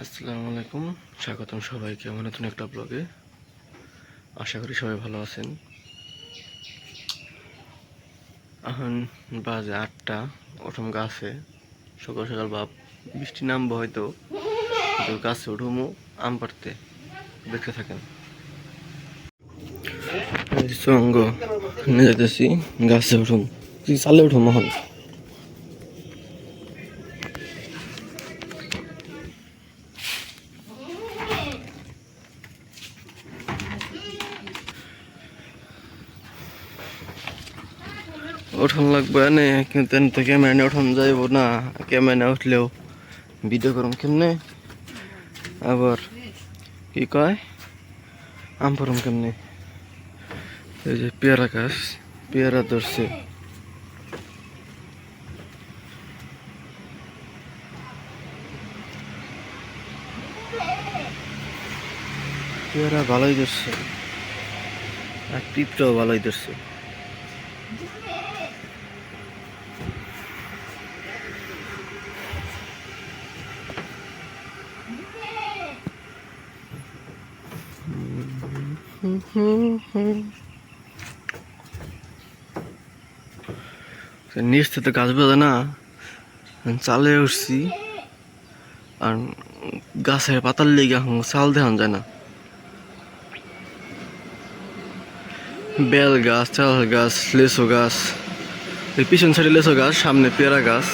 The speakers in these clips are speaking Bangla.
আসসালামু আলাইকুম। স্বাগতম সবাইকে আমার নতুন একটা ব্লগে। আশা করি সবাই ভালো আছেন। এখন বাজে আটটা ওঠম গাছে। সকাল সকাল বাপ বৃষ্টি নামবো হয়তো। গাছে উঠুমো, আম পাড়তে। দেখতে থাকেন। সঙ্গ, নিয়ে যেতেছি গাছে উঠুম। কি চালে উঠুম এখন? ওঠান লাগবে, এনে কিন্তু ক্যামেরা ওঠান যাইব না ক্যামেরা উঠলেও ভিডিও করুম কেমনে? আবার কি কয়? আম পরম কেমনে? এই যে পেয়ারা গাছ, পেয়ারা ধরছে। পেয়ারা ভালোই ধরছে। আর পিঁপড়াও ভালোই ধরছে। নিচ থেকে গাছ বেঁধে না চালে উঠছি। আর গাছের পাতার লেগে এখন চাল দেখান যায় না। বেল গাছ, চাল গাছ, লেসু গাছ, এই পিছন সাইডে লেসু গাছ, সামনে পেয়ারা গাছ,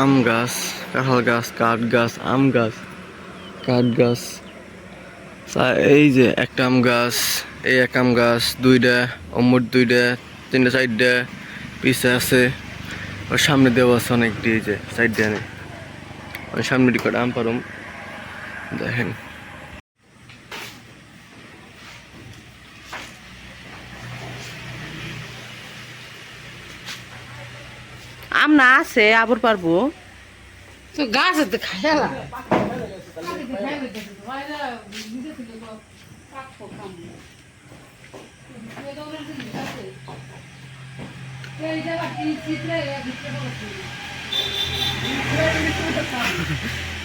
আম গাছ, কাঁঠাল গাছ, কাঠ গাছ, আম গাছ, কাঠ গাছ। এই যে একটা আম গাছ এই এক আম গাছ দুইটা অমর দুইটা তিনটা চারটা পিছে আছে। ওর সামনে দেওয়া আছে অনেকটি এই যে সাইড দিয়ে ওই সামনে দিকে আম পারুম? দেখেন। আম না আছে আবার পারব। তো গাছ তো খাইলা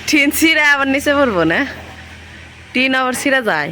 টিন সিরা আবার নিচে পড়ব না? টিন আবার সিরা যায়।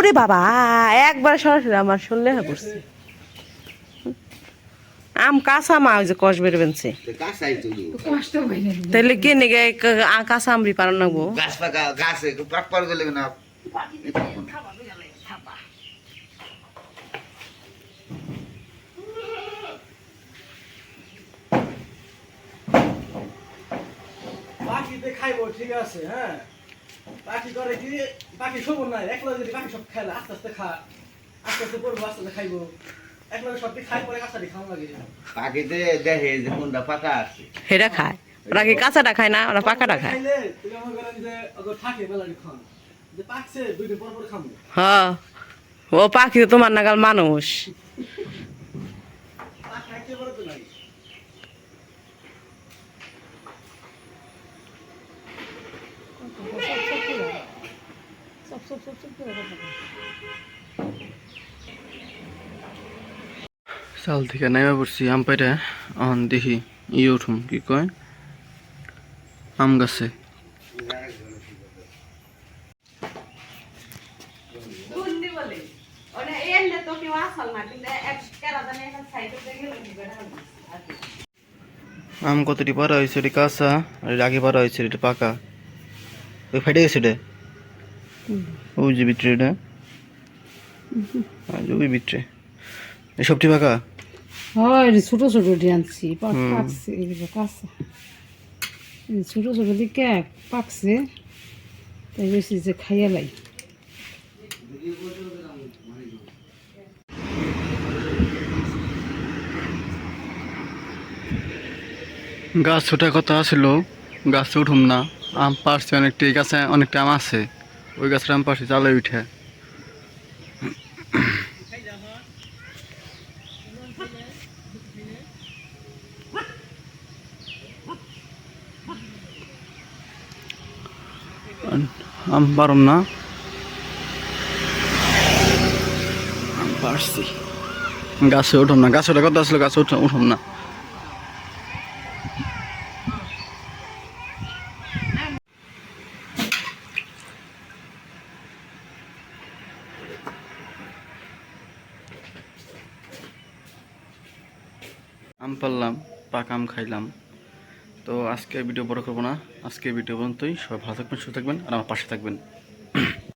ওরে বাবা একবার সরাসরি আমার শুনলে হ্যাঁ পড়ছে আম কাঁচা মা ওই যে কষ বের বেনছে তাহলে কে নেগে কাঁচা আমরি পার না। খাইবো ঠিক আছে হ্যাঁ। পাখি করে কি পাখি সবর নাই একলা যদি পাখি সব খাইলে আস্তে আস্তে খা। আস্তে আস্তে করব আস্তে আস্তে খাইবো। একলা সবটি খাই পরে কাঁচাটি খাওয়া লাগে। পাখিতে দেখে যে কোনটা পাকা আছে। হেরা খায়। ওরা কি কাঁচাটা খায় না? ওরা পাকাটা খায়। খাইলে করেন যে থাকে বেলাটি খান যে পাকছে দুই দিন পর পর খাব। হ্যাঁ। ও পাখি তো তোমার নাগাল মানুষ। পাক খাইতে পারে তো নাই চাল থেকে নাইবা পড়ছি আম পাইটা অহন দেখি ইয়ে উঠুম কি কয়? আম গাছে। আম কতটি পারা হয়েছে? এটি কাঁচা আর আগে পারা হয়েছে এটা পাকা। ওই ফেটে গেছে এটা? ওই যে ভিতরে এটা? আর ওই এই সবটি পাকা? হয় রে, ছোট ছোট আনছি। পাকছে এগুলো এই ছোট ছোট দিকে পাকছে? তাই বেশি যে খাইয়া লাই। গাছ ছোটার কথা ছিল গাছে উঠুম না। আম পারছি অনেকটা গাছে অনেকটা আম আছে। ওই গাছের আম পারছি চালে উঠে। আম পারম না। আম পারছি। গাছে উঠুম না। গাছে ওটা আসলে? গাছে উঠুম না। আম পারলাম, পাকা আম খাইলাম। তো আজকে ভিডিও বড় করব না। আজকে ভিডিও পর্যন্তই। সবাই ভালো থাকবেন, সুস্থ থাকবেন, আর আমার পাশে থাকবেন।